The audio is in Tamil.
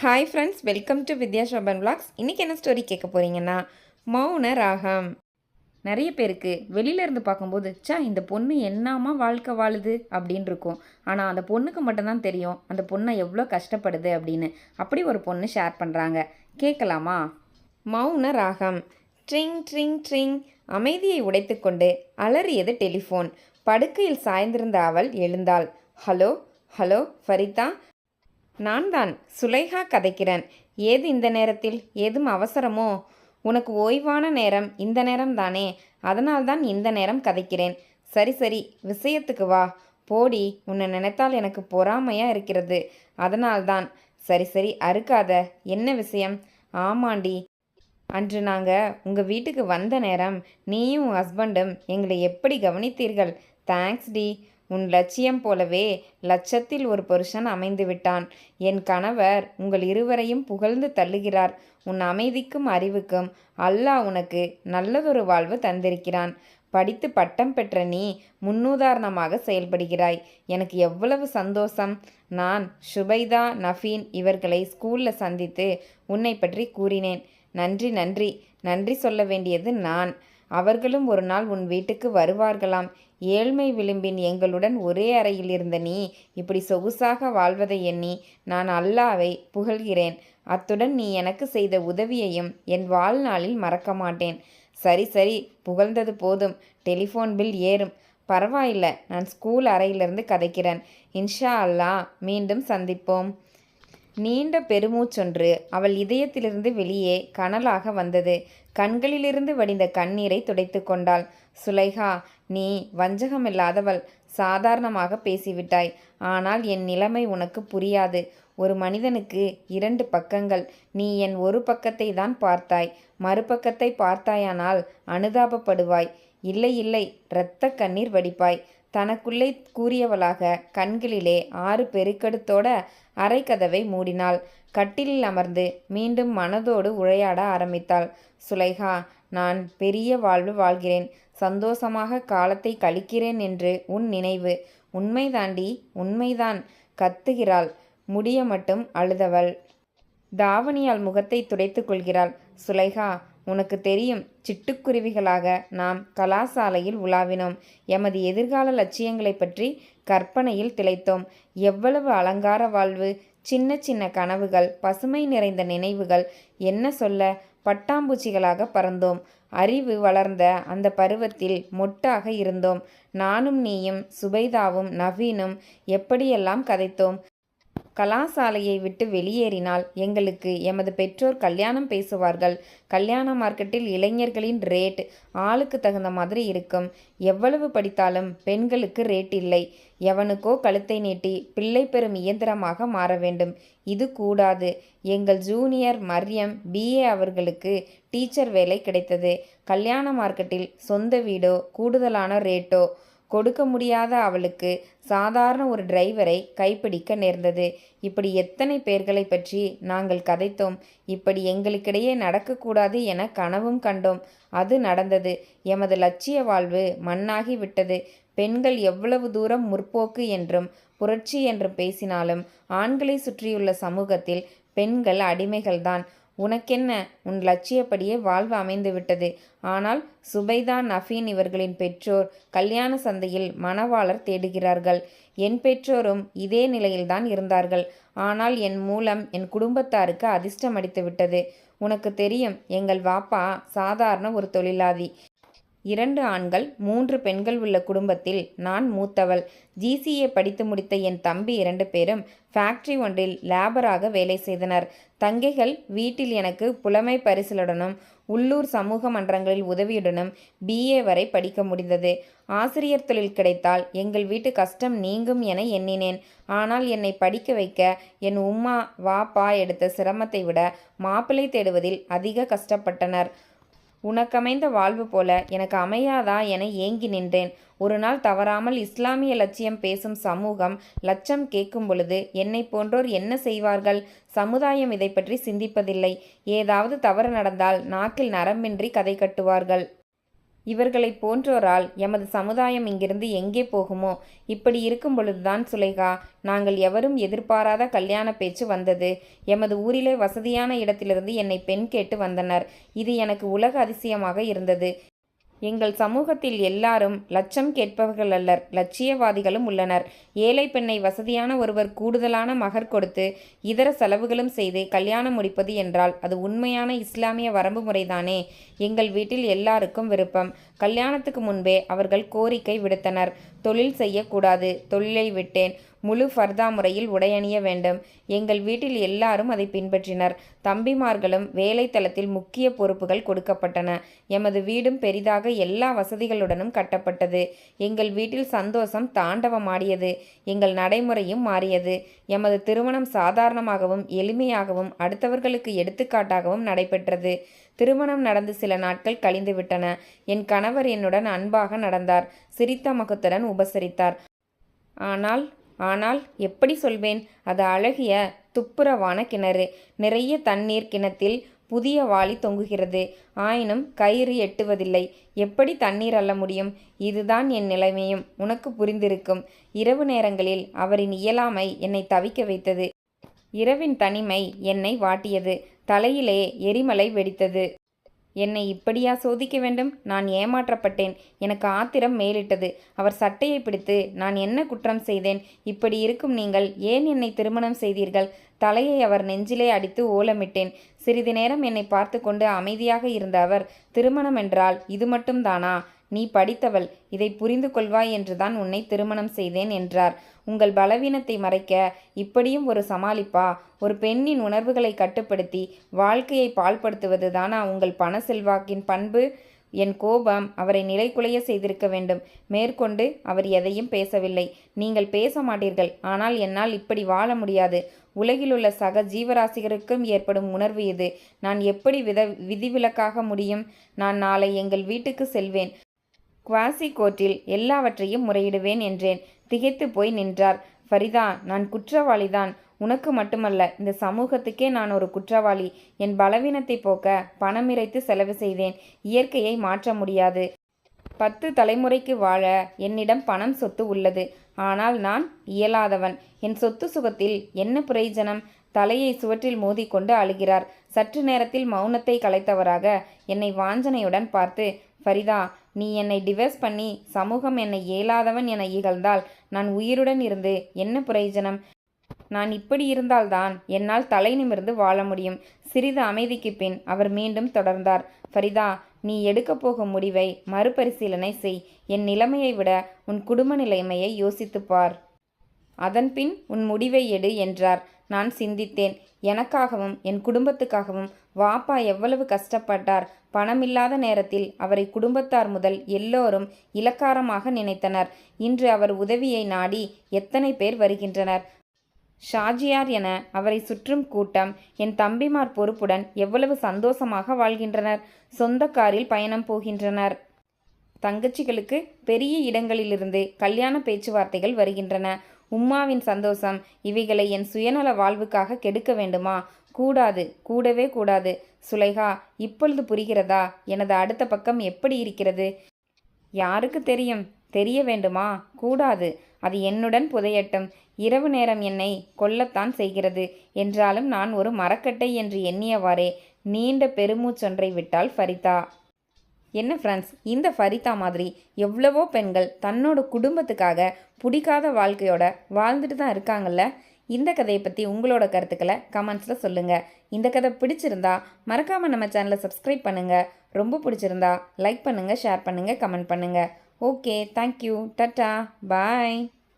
Hi friends welcome to Vidya Shoban vlogs. இன்றைக்கி என்ன ஸ்டோரி கேட்க போகிறீங்கன்னா மௌன ராகம். நிறைய பேருக்கு வெளியில இருந்து பார்க்கும்போது ச்சா இந்த பொண்ணு என்னமா வாழ்க்கை வாழுது? அப்படின்னு இருக்கும். ஆனால் அந்த பொண்ணுக்கு மட்டும்தான் தெரியும் அந்த பொண்ணை எவ்வளோ கஷ்டப்படுது அப்படின்னு. அப்படி ஒரு பொண்ணு ஷேர் பண்ணுறாங்க கேட்கலாமா? மௌன ராகம். ட்ரிங் ட்ரிங் ட்ரிங் அமைதியை உடைத்துக்கொண்டு அலறியது டெலிஃபோன் படுக்கையில் சாய்ந்திருந்த அவள் எழுந்தாள். Hello hello Farida? நான் தான் சுலைஹா கதைக்கிறேன். ஏது இந்த நேரத்தில்? ஏதும் அவசரமோ? உனக்கு ஓய்வான நேரம் இந்த நேரம் தானே. அதனால்தான் இந்த நேரம் கதைக்கிறேன். சரி சரி விஷயத்துக்கு வா. போடி உன்னை நினைத்தால் எனக்கு பொறாமையாக இருக்கிறது. அதனால்தான். சரி சரி அறுக்காத. என்ன விஷயம்? ஆமாண்டி. அன்று நாங்கள் உங்கள் வீட்டுக்கு வந்த நேரம் நீயும் உன் ஹஸ்பண்டும் எங்களை எப்படி கவனித்தீர்கள்? Thanks D. உன் லட்சியம் போலவே லட்சத்தில் ஒரு புருஷன் அமைந்து விட்டான் என் கணவர் உங்கள் இருவரையும் புகழ்ந்து தள்ளுகிறார். உன் அமைதிக்கும் அறிவுக்கும் அல்லாஹ் உனக்கு நல்லதொரு வாழ்வு தந்திருக்கிறான். படித்து பட்டம் பெற்ற நீ முன்னுதாரணமாக செயல்படுகிறாய். எனக்கு எவ்வளவு சந்தோஷம். நான் ஷுபைதா நஃபீன் இவர்களை ஸ்கூலில் சந்தித்து உன்னை பற்றி கூறினேன். நன்றி நன்றி. நன்றி சொல்ல வேண்டியது நான். அவர்களும் ஒரு நாள் உன் வீட்டுக்கு வருவார்களாம். ஏழ்மை விளிம்பின் எங்களுடன் ஒரே அறையில் இருந்த நீ இப்படி சொகுசாக வாழ்வதை எண்ணி நான் அல்லாவை புகழ்கிறேன். அத்துடன் நீ எனக்கு செய்த உதவியையும் என் வாழ்நாளில் மறக்க மாட்டேன். சரி சரி புகழ்ந்தது போதும். டெலிஃபோன் பில் ஏறும். பரவாயில்ல நான் ஸ்கூல் அறையிலிருந்து கதைக்கிறேன். இன்ஷா அல்லாஹ் மீண்டும் சந்திப்போம். நீண்ட பெருமூச்சொன்று அவள் இதயத்திலிருந்து வெளியே கனலாக வந்தது. கண்களிலிருந்து வடிந்த கண்ணீரை துடைத்து கொண்டாள். சுலைஹா நீ வஞ்சகமில்லாதவள். சாதாரணமாக பேசிவிட்டாய். ஆனால் என் நிலைமை உனக்கு புரியாது. ஒரு மனிதனுக்கு இரண்டு பக்கங்கள். நீ என் ஒரு பக்கத்தை தான் பார்த்தாய். மறுபக்கத்தை பார்த்தாயானால் அனுதாபப்படுவாய். இல்லை இல்லை இரத்த கண்ணீர் வடிப்பாய். தனக்குள்ளே கூறியவளாக கண்களிலே ஆறு பெருக்கெடுத்தோட அரைக்கதவை மூடினாள். கட்டிலில் அமர்ந்து மீண்டும் மனதோடு உரையாட ஆரம்பித்தாள். சுலைஹா நான் பெரிய வாழ்வு வாழ்கிறேன். சந்தோஷமாக காலத்தை கழிக்கிறேன் என்று உன் நினைவு. உண்மைதாண்டி உண்மைதான் கத்துகிறாள். முடிய மட்டும் அழுதவள். தாவணியால் முகத்தை துடைத்து கொள்கிறாள். சுலைஹா உனக்கு தெரியும். சிட்டுக்குருவிகளாக நாம் கலாசாலையில் உலாவினோம். எமது எதிர்கால லட்சியங்களை பற்றி கற்பனையில் திளைத்தோம். எவ்வளவு அலங்கார வாழ்வு சின்ன சின்ன கனவுகள் பசுமை நிறைந்த நினைவுகள் என்ன சொல்ல பட்டாம்பூச்சிகளாக பறந்தோம். அறிவு வளர்ந்த அந்த பருவத்தில் மொட்டாக இருந்தோம். நானும் நீயும் சுபைதாவும் நவீனும் எப்படியெல்லாம் கதைத்தோம்? கலாசாலையை விட்டு வெளியேறினால் எங்களுக்கு எமது பெற்றோர் கல்யாணம் பேசுவார்கள். கல்யாண மார்க்கெட்டில் இளைஞர்களின் ரேட் ஆளுக்கு தகுந்த மாதிரி இருக்கும். எவ்வளவு படித்தாலும் பெண்களுக்கு ரேட் இல்லை. எவனுக்கோ கழுத்தை நீட்டி பிள்ளை பெறும் இயந்திரமாக மாற வேண்டும். இது கூடாது. எங்கள் ஜூனியர் மரியம் பிஏ அவர்களுக்கு டீச்சர் வேலை கிடைத்தது. கல்யாண மார்க்கெட்டில் சொந்த வீடோ கூடுதலான ரேட்டோ கொடுக்க முடியாத அவளுக்கு சாதாரண ஒரு டிரைவரை கைப்பிடிக்க நேர்ந்தது. இப்படி எத்தனை பேர்களை பற்றி நாங்கள் கதைத்தோம். இப்படி எங்களுக்கிடையே நடக்கக்கூடாது என கனவும் கண்டோம். அது நடந்தது. எமது லட்சிய வாழ்வு மண்ணாகி விட்டது. பெண்கள் எவ்வளவு தூரம் முற்போக்கு என்றும் புரட்சி என்றும் பேசினாலும் ஆண்களை சுற்றியுள்ள சமூகத்தில் பெண்கள் அடிமைகள்தான். உனக்கென்ன? உன் லட்சியப்படியே வாழ்வு அமைந்து விட்டது ஆனால் சுபைதா நஃபீன் இவர்களின் பெற்றோர். கல்யாண சந்தையில் மணவாளர் தேடுகிறார்கள். என் பெற்றோரும் இதே நிலையில்தான் இருந்தார்கள். ஆனால் என் மூலம் என் குடும்பத்தாருக்கு அதிர்ஷ்டம் அடித்து விட்டது உனக்கு தெரியும் எங்கள் வாப்பா சாதாரண ஒரு தொழிலாதி இரண்டு ஆண்கள் மூன்று பெண்கள் உள்ள குடும்பத்தில் நான் மூத்தவள். ஜிசிஏ படித்து முடித்த என் தம்பி இரண்டு பேரும் ஃபேக்டரி ஒன்றில் லேபராக வேலை செய்தனர். தங்கைகள் வீட்டில் எனக்கு புலமை பரிசலுடனும் உள்ளூர் சமூக மன்றங்களில் உதவியுடனும் பிஏ வரை படிக்க முடிந்தது. ஆசிரியர் தொழில் கிடைத்தால் எங்கள் வீட்டு கஷ்டம் நீங்கும் என எண்ணினேன். ஆனால் என்னை படிக்க வைக்க என் உம்மா வாப்பா எடுத்த சிரமத்தை விட மாப்பிள்ளை தேடுவதில் அதிக கஷ்டப்பட்டனர். உனக்கமைந்த வாழ்வு போல எனக்கு அமையாதா என ஏங்கி நின்றேன். ஒரு நாள் தவறாமல் இஸ்லாமிய லட்சியம் பேசும் சமூகம் லட்சம் கேட்கும் பொழுது என்னை போன்றோர் என்ன செய்வார்கள்? சமுதாயம் இதை பற்றி சிந்திப்பதில்லை. ஏதாவது தவறு நடந்தால் நாக்கில் நரம்பின்றி கதை கட்டுவார்கள். இவர்களைப் போன்றோரால் எமது சமுதாயம் இங்கிருந்து எங்கே போகுமோ? இப்படி இருக்கும் பொழுதுதான் சுலைகா நாங்கள் எவரும் எதிர்பாராத கல்யாண பேச்சு வந்தது. எமது ஊரிலே வசதியான இடத்திலிருந்து என்னை பெண் கேட்டு வந்தனர். இது எனக்கு உலக அதிசயமாக இருந்தது. எங்கள் சமூகத்தில் எல்லாரும் லட்சம் கேட்பவர்கள் அல்லர் லட்சியவாதிகளும் உள்ளனர். ஏழை பெண்ணை வசதியான ஒருவர் கூடுதலான மகர் கொடுத்து இதர செலவுகளும் செய்து கல்யாணம் முடிப்பது என்றால் அது உண்மையான இஸ்லாமிய வரம்பு முறைதானே? எங்கள் வீட்டில் எல்லாருக்கும் விருப்பம். கல்யாணத்துக்கு முன்பே அவர்கள் கோரிக்கை விடுத்தனர். தொழில் செய்யக்கூடாது. தொழிலை விட்டேன். முழு ஃபர்தா முறையில் உடையணிய வேண்டும். எங்கள் வீட்டில் எல்லாரும் அதை பின்பற்றினர். தம்பிமார்களும் வேலைத்தளத்தில் முக்கிய பொறுப்புகள் கொடுக்கப்பட்டன. எமது வீடும் பெரிதாக எல்லா வசதிகளுடனும் கட்டப்பட்டது. எங்கள் வீட்டில் சந்தோஷம் தாண்டவமாடியது. எங்கள் நடைமுறையும் மாறியது. எமது திருமணம் சாதாரணமாகவும் எளிமையாகவும் அடுத்தவர்களுக்கு எடுத்துக்காட்டாகவும் நடைபெற்றது. திருமணம் நடந்து சில நாட்கள் கழிந்துவிட்டன. என் கணவர் என்னுடன் அன்பாக நடந்தார். சிரித்த முகத்துடன் உபசரித்தார். ஆனால் ஆனால் எப்படி சொல்வேன்? அது அழகிய துப்புரவான கிணறு. நிறைய தண்ணீர் கிணத்தில் புதிய வாளி தொங்குகிறது. ஆயினும் கயிறு எட்டுவதில்லை. எப்படி தண்ணீர் அள்ள முடியும்? இதுதான் என் நிலைமையும். உனக்கு புரிந்திருக்கும். இரவு நேரங்களில் அவரின் இயலாமை என்னை தவிக்க வைத்தது. இரவின் தனிமை என்னை வாட்டியது. தலையிலே எரிமலை வெடித்தது. என்னை இப்படியா சோதிக்க வேண்டும்? நான் ஏமாற்றப்பட்டேன். எனக்கு ஆத்திரம் மேலிட்டது. அவர் சட்டையை பிடித்து நான் என்ன குற்றம் செய்தேன்? இப்படி இருக்கும் நீங்கள் ஏன் என்னை திருமணம் செய்தீர்கள்? தலையை அவர் நெஞ்சிலே அடித்து ஓலமிட்டேன். சிறிது நேரம் என்னை பார்த்து கொண்டு அமைதியாக இருந்த அவர் திருமணம் என்றால் இது மட்டும்தானா? நீ படித்தவள் இதை புரிந்து கொள்வாய் என்றுதான் உன்னை திருமணம் செய்தேன் என்றார். உங்கள் பலவீனத்தை மறைக்க இப்படியும் ஒரு சமாளிப்பா? ஒரு பெண்ணின் உணர்வுகளை கட்டுப்படுத்தி வாழ்க்கையை பால்படுத்துவது தானா உங்கள் பண செல்வாக்கின் பண்பு? என் கோபம் அவரை நிலைக்குலைய செய்திருக்க வேண்டும். மேற்கொண்டு அவர் எதையும் பேசவில்லை. நீங்கள் பேச மாட்டீர்கள். ஆனால் என்னால் இப்படி வாழ முடியாது. உலகிலுள்ள சக ஜீவராசிகளுக்கும் ஏற்படும் உணர்வு இது. நான் எப்படி வித விதிவிலக்காக முடியும்? நான் நாளை எங்கள் வீட்டுக்கு செல்வேன். குவாசி கோர்ட்டில் எல்லாவற்றையும் முறையிடுவேன் என்றேன். திகைத்து போய் நின்றார். ஃபரிதா நான் குற்றவாளிதான். உனக்கு மட்டுமல்ல இந்த சமூகத்துக்கே நான் ஒரு குற்றவாளி. என் பலவீனத்தை போக்க பணமிறைத்து செலவு செய்தேன். இயற்கையை மாற்ற முடியாது. பத்து தலைமுறைக்கு வாழ என்னிடம் பணம் சொத்து உள்ளது. ஆனால் நான் இயலாதவன். என் சொத்து சுகத்தில் என்ன பிரயோஜனம்? தலையை சுவற்றில் மோதிக்கொண்டு அழுகிறார். சற்று நேரத்தில் மௌனத்தை கலைத்தவராக என்னை வாஞ்சனையுடன் பார்த்து ஃபரிதா நீ என்னை டிவர்ஸ் பண்ணி சமூகம் என்னை இயலாதவன் என இகழ்ந்தால் நான் உயிருடன் இருந்து என்ன பிரயோஜனம்? நான் இப்படி இருந்தால்தான் என்னால் தலை நிமிர்ந்து வாழ முடியும். சிறிது அமைதிக்கு பின் அவர் மீண்டும் தொடர்ந்தார். ஃபரிதா நீ எடுக்கப் போகும் முடிவை மறுபரிசீலனை செய். என் நிலைமையை விட உன் குடும்ப நிலைமையை யோசித்துப்பார் அதன்பின் உன் முடிவை எடு என்றார். நான் சிந்தித்தேன். எனக்காகவும் என் குடும்பத்துக்காகவும் வாப்பா எவ்வளவு கஷ்டப்பட்டார். பணமில்லாத நேரத்தில் அவரை குடும்பத்தார் முதல் எல்லோரும் இலக்காரமாக நினைத்தனர். இன்று அவர் உதவியை நாடி எத்தனை பேர் வருகின்றனர். ஷாஜியார் என அவரை சுற்றும் கூட்டம் என் தம்பிமார் பொறுப்புடன் எவ்வளவு சந்தோஷமாக வாழ்கின்றனர். சொந்த காரில் பயணம் போகின்றனர். தங்கச்சிகளுக்கு பெரிய இடங்களிலிருந்து கல்யாண பேச்சுவார்த்தைகள் வருகின்றன. உம்மாவின் சந்தோஷம். இவைகளை என் சுயநல வாழ்வுக்காக கெடுக்க வேண்டுமா? கூடாது கூடவே கூடாது. சுலைகா இப்பொழுது புரிகிறதா? எனது அடுத்த பக்கம் எப்படி இருக்கிறது? யாருக்கு தெரியும்? தெரிய வேண்டுமா? கூடாது. அது என்னுடன் புதையட்டும். இரவு நேரம் என்னை கொல்லத்தான் செய்கிறது. என்றாலும் நான் ஒரு மரக்கட்டை என்று எண்ணியவாறே. நீண்ட பெருமூச்சொன்றை விட்டாள் ஃபரிதா. என்ன ஃப்ரெண்ட்ஸ் இந்த ஃபரிதா மாதிரி எவ்வளவோ பெண்கள் தன்னோட குடும்பத்துக்காக பிடிக்காத வாழ்க்கையோட வாழ்ந்துட்டு தான் இருக்காங்கல்ல? இந்த கதையை பற்றி உங்களோட கருத்துக்களை கமெண்ட்ஸில் சொல்லுங்கள் இந்த கதை பிடிச்சிருந்தா மறக்காமல் நம்ம சேனலை சப்ஸ்கிரைப் பண்ணுங்கள் ரொம்ப பிடிச்சிருந்தா லைக் பண்ணுங்கள் ஷேர் பண்ணுங்கள் கமெண்ட் பண்ணுங்கள் ஓகே தேங்க்யூ டட்டா பாய்